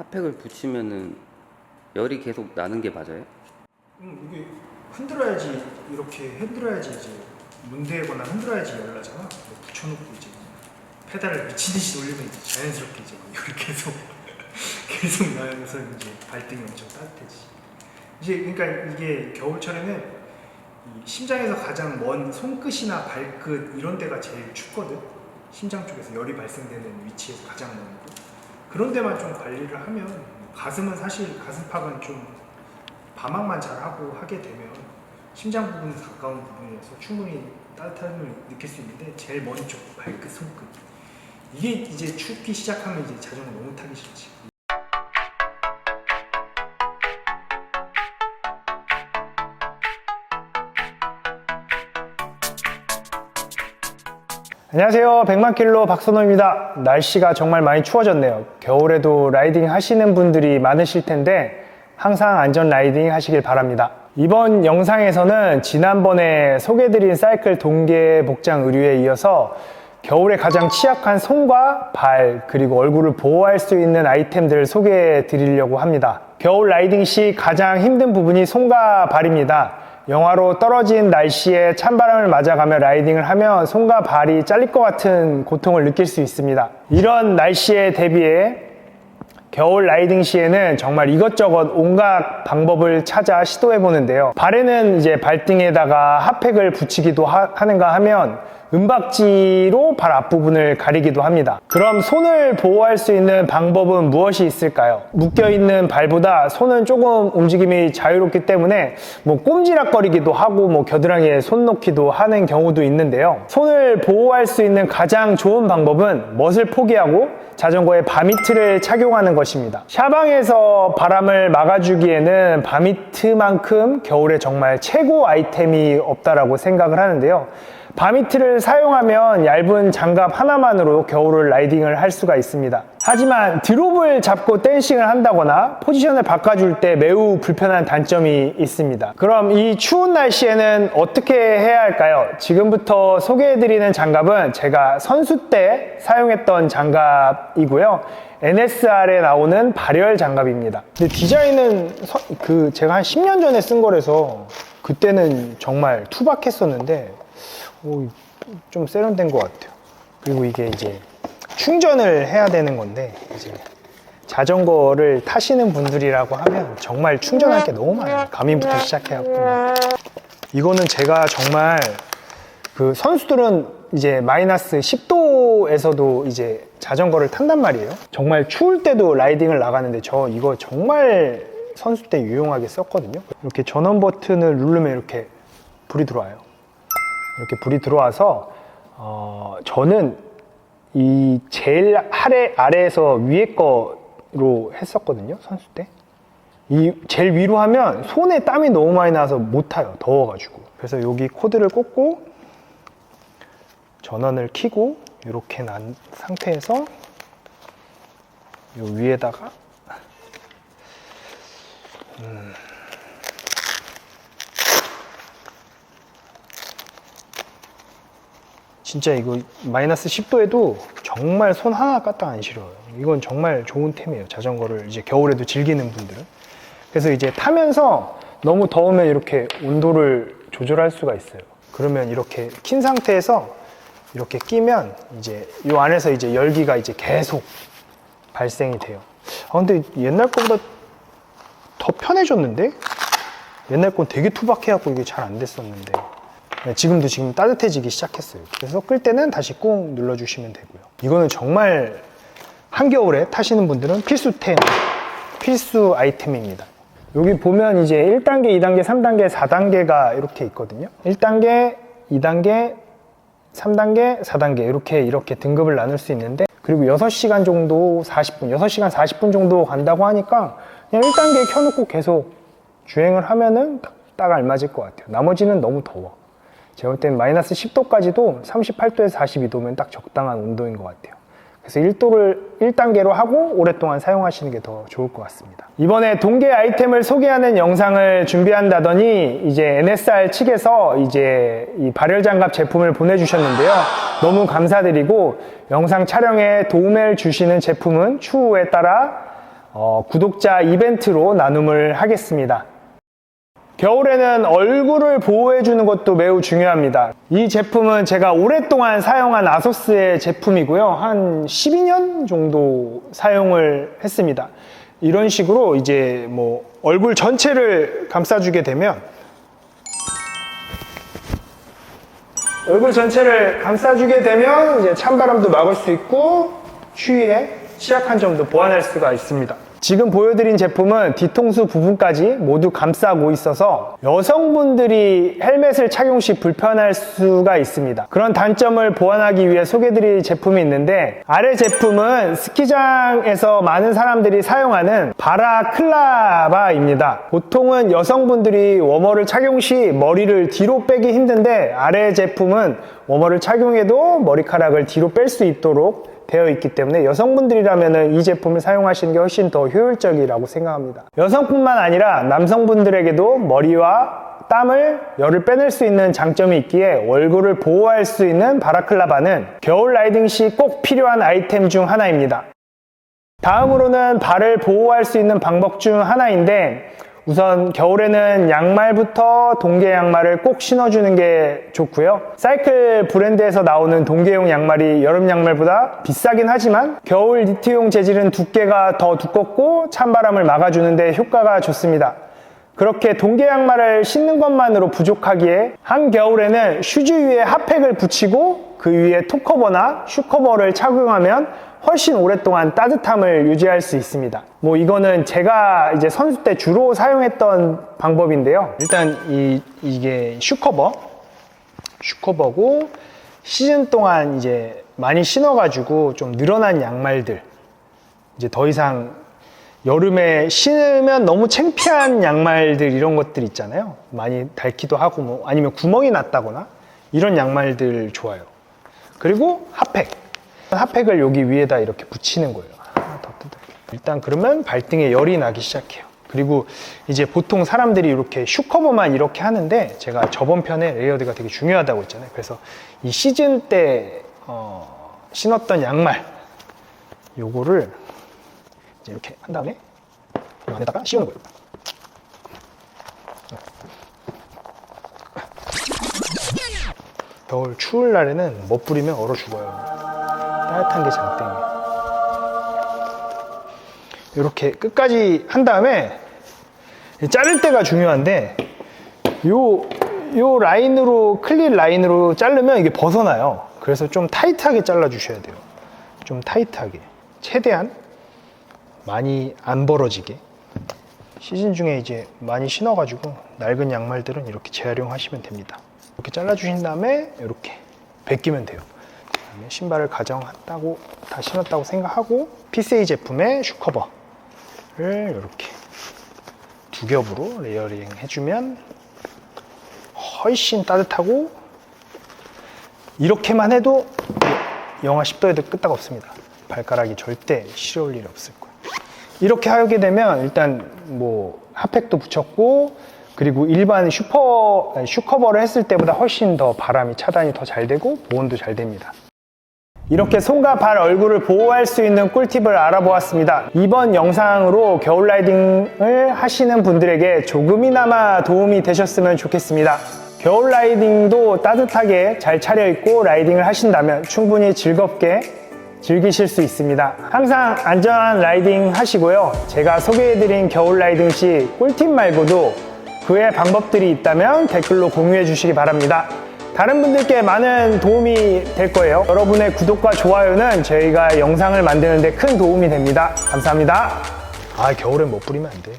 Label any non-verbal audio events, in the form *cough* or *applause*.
핫팩을 붙이면은 열이 계속 나는 게 맞아요? 음, 이게 흔들어야지 이렇게 흔들어야지 이제 문대거나 흔들어야지 열 나잖아. 이거 붙여놓고 이제 페달을 미친 듯이 돌리면 이제 자연스럽게 이제 열이 계속 *laughs* 계속 나면서 이제 발등이 엄청 따뜻해지. 이제 그러니까 이게 겨울철에는 이 심장에서 가장 먼 손끝이나 발끝 이런 데가 제일 춥거든. 심장 쪽에서 열이 발생되는 위치에서 가장 먼 곳. 그런 데만 좀 관리를 하면 가슴은 사실 가슴팍은 좀 밤학만 잘 하고 하게 되면 심장 부분 가까운 부분이어서 충분히 따뜻함을 느낄 수 있는데 제일 먼쪽 발끝 손끝 이게 이제 춥기 시작하면 이제 자전거 너무 타기 싫지. 안녕하세요. 100만킬로 박선호입니다. 날씨가 정말 많이 추워졌네요. 겨울에도 라이딩 하시는 분들이 많으실 텐데 항상 안전 라이딩 하시길 바랍니다. 이번 영상에서는 지난번에 소개해드린 사이클 동계 복장 의류에 이어서 겨울에 가장 취약한 손과 발 그리고 얼굴을 보호할 수 있는 아이템들을 소개해 드리려고 합니다. 겨울 라이딩 시 가장 힘든 부분이 손과 발입니다. 영하로 떨어진 날씨에 찬바람을 맞아가며 라이딩을 하면 손과 발이 잘릴 것 같은 고통을 느낄 수 있습니다. 이런 날씨에 대비해 겨울 라이딩 시에는 정말 이것저것 온갖 방법을 찾아 시도해 보는데요. 발에는 이제 발등에다가 핫팩을 붙이기도 하, 하는가 하면 은박지로 발 앞부분을 가리기도 합니다. 그럼 손을 보호할 수 있는 방법은 무엇이 있을까요? 묶여있는 발보다 손은 조금 움직임이 자유롭기 때문에 뭐 꼼지락거리기도 하고 뭐 겨드랑이에 손 놓기도 하는 경우도 있는데요. 손을 보호할 수 있는 가장 좋은 방법은 멋을 포기하고 자전거에 바미트를 착용하는 것입니다. 샤방에서 바람을 막아주기에는 바미트만큼 겨울에 정말 최고 아이템이 없다라고 생각을 하는데요. 바미트를 사용하면 얇은 장갑 하나만으로 겨울을 라이딩을 할 수가 있습니다. 하지만 드롭을 잡고 댄싱을 한다거나 포지션을 바꿔줄 때 매우 불편한 단점이 있습니다. 그럼 이 추운 날씨에는 어떻게 해야 할까요? 지금부터 소개해드리는 장갑은 제가 선수 때 사용했던 장갑이고요. NSR에 나오는 발열 장갑입니다. 근데 디자인은 서- 그 제가 한 10년 전에 쓴 거라서 그때는 정말 투박했었는데 오, 좀 세련된 것 같아요. 그리고 이게 이제 충전을 해야 되는 건데 이제 자전거를 타시는 분들이라고 하면 정말 충전할 게 너무 많아요. 가민부터 시작해갖고 이거는 제가 정말 그 선수들은 이제 마이너스 10도에서도 이제 자전거를 탄단 말이에요. 정말 추울 때도 라이딩을 나가는데 저 이거 정말 선수 때 유용하게 썼거든요. 이렇게 전원 버튼을 누르면 이렇게 불이 들어와요. 이렇게 불이 들어와서 어, 저는 이 제일 아래 아래에서 위에 거로 했었거든요 선수 때. 이 제일 위로 하면 손에 땀이 너무 많이 나서 못 타요 더워가지고. 그래서 여기 코드를 꽂고 전원을 켜고 이렇게 난 상태에서 요 위에다가 진짜 이거 마이너스 10도에도 정말 손 하나 까딱 안 시려워요. 이건 정말 좋은 템이에요. 자전거를 이제 겨울에도 즐기는 분들은. 그래서 이제 타면서 너무 더우면 이렇게 온도를 조절할 수가 있어요. 그러면 이렇게 킨 상태에서 이렇게 끼면 이제 이 안에서 이제 열기가 이제 계속 발생이 돼요. 아, 근데 옛날 거보다 더 편해졌는데? 옛날 건 되게 투박해갖고 이게 잘 안 됐었는데. 네, 지금도 지금 따뜻해지기 시작했어요. 그래서 끌 때는 다시 꾹 눌러주시면 되고요. 이거는 정말 한겨울에 타시는 분들은 필수템, 필수 아이템입니다. 여기 보면 이제 1단계, 2단계, 3단계, 4단계가 이렇게 있거든요. 1단계, 2단계, 3단계, 4단계 이렇게 이렇게 등급을 나눌 수 있는데 그리고 6시간 정도 40분, 6시간 40분 정도 간다고 하니까 그냥 1단계 켜놓고 계속 주행을 하면은 딱, 딱 알맞을 것 같아요. 나머지는 너무 더워. 제가 볼 때는 마이너스 10도까지도 38도에서 42도면 딱 적당한 온도인 것 같아요. 그래서 1도를 1단계로 하고 오랫동안 사용하시는 게 더 좋을 것 같습니다. 이번에 동계 아이템을 소개하는 영상을 준비한다더니 이제 NSR 측에서 이제 이 발열 장갑 제품을 보내주셨는데요. 너무 감사드리고 영상 촬영에 도움을 주시는 제품은 추후에 따라 어, 구독자 이벤트로 나눔을 하겠습니다. 겨울에는 얼굴을 보호해주는 것도 매우 중요합니다. 이 제품은 제가 오랫동안 사용한 아소스의 제품이고요. 한 12년 정도 사용을 했습니다. 이런 식으로 이제 뭐 얼굴 전체를 감싸주게 되면 얼굴 전체를 감싸주게 되면 이제 찬바람도 막을 수 있고 추위에 취약한 점도 보완할 수가 있습니다. 지금 보여드린 제품은 뒤통수 부분까지 모두 감싸고 있어서 여성분들이 헬멧을 착용 시 불편할 수가 있습니다. 그런 단점을 보완하기 위해 소개드릴 제품이 있는데 아래 제품은 스키장에서 많은 사람들이 사용하는 바라클라바입니다. 보통은 여성분들이 워머를 착용 시 머리를 뒤로 빼기 힘든데 아래 제품은 워머를 착용해도 머리카락을 뒤로 뺄 수 있도록 되어 있기 때문에 여성분들이라면 이 제품을 사용하시는 게 훨씬 더 효율적이라고 생각합니다. 여성뿐만 아니라 남성분들에게도 머리와 땀을 열을 빼낼 수 있는 장점이 있기에 얼굴을 보호할 수 있는 바라클라바는 겨울 라이딩 시 꼭 필요한 아이템 중 하나입니다. 다음으로는 발을 보호할 수 있는 방법 중 하나인데 우선 겨울에는 양말부터 동계 양말을 꼭 신어주는 게 좋고요. 사이클 브랜드에서 나오는 동계용 양말이 여름 양말보다 비싸긴 하지만 겨울 니트용 재질은 두께가 더 두껍고 찬바람을 막아주는데 효과가 좋습니다. 그렇게 동계 양말을 신는 것만으로 부족하기에 한겨울에는 슈즈 위에 핫팩을 붙이고 그 위에 톱커버나 슈커버를 착용하면 훨씬 오랫동안 따뜻함을 유지할 수 있습니다. 뭐 이거는 제가 이제 선수 때 주로 사용했던 방법인데요. 일단 이 이게 슈커버, 슈커버고 시즌 동안 이제 많이 신어가지고 좀 늘어난 양말들 이제 더 이상 여름에 신으면 너무 창피한 양말들 이런 것들 있잖아요. 많이 닳기도 하고 뭐 아니면 구멍이 났다거나 이런 양말들 좋아요. 그리고 핫팩. 핫팩을 여기 위에다 이렇게 붙이는 거예요. 하나 더 뜯어. 일단 그러면 발등에 열이 나기 시작해요. 그리고 이제 보통 사람들이 이렇게 슈커버만 이렇게 하는데 제가 저번 편에 레이어드가 되게 중요하다고 했잖아요. 그래서 이 시즌 때 어, 신었던 양말 요거를 이제 이렇게 한 다음에 이 안에다가 씌우는 거예요. 겨울 추울 날에는 멋부리면 얼어 죽어요. 따뜻한 게 장땡이에요. 이렇게 끝까지 한 다음에 자를 때가 중요한데 요, 요 라인으로 클린 라인으로 자르면 이게 벗어나요. 그래서 좀 타이트하게 잘라 주셔야 돼요. 좀 타이트하게. 최대한 많이 안 벌어지게 시즌 중에 이제 많이 신어가지고 낡은 양말들은 이렇게 재활용하시면 됩니다. 이렇게 잘라주신 다음에 이렇게 벗기면 돼요. 신발을 가정했다고 다 신었다고 생각하고 PCA 제품의 슈커버를 이렇게 두 겹으로 레이어링 해주면 훨씬 따뜻하고 이렇게만 해도 영하 10도에도 끄떡 없습니다. 발가락이 절대 시려울 일이 없을 거예요. 이렇게 하게 되면 일단 뭐 핫팩도 붙였고 그리고 일반 슈퍼 슈커버를 했을 때보다 훨씬 더 바람이 차단이 더 잘 되고 보온도 잘 됩니다. 이렇게 손과 발 얼굴을 보호할 수 있는 꿀팁을 알아보았습니다. 이번 영상으로 겨울 라이딩을 하시는 분들에게 조금이나마 도움이 되셨으면 좋겠습니다. 겨울 라이딩도 따뜻하게 잘 차려입고 라이딩을 하신다면 충분히 즐겁게 즐기실 수 있습니다. 항상 안전한 라이딩 하시고요. 제가 소개해드린 겨울 라이딩 시 꿀팁 말고도 그외 방법들이 있다면 댓글로 공유해 주시기 바랍니다. 다른 분들께 많은 도움이 될 거예요. 여러분의 구독과 좋아요는 저희가 영상을 만드는데 큰 도움이 됩니다. 감사합니다. 아, 겨울엔 못 부리면 안 돼.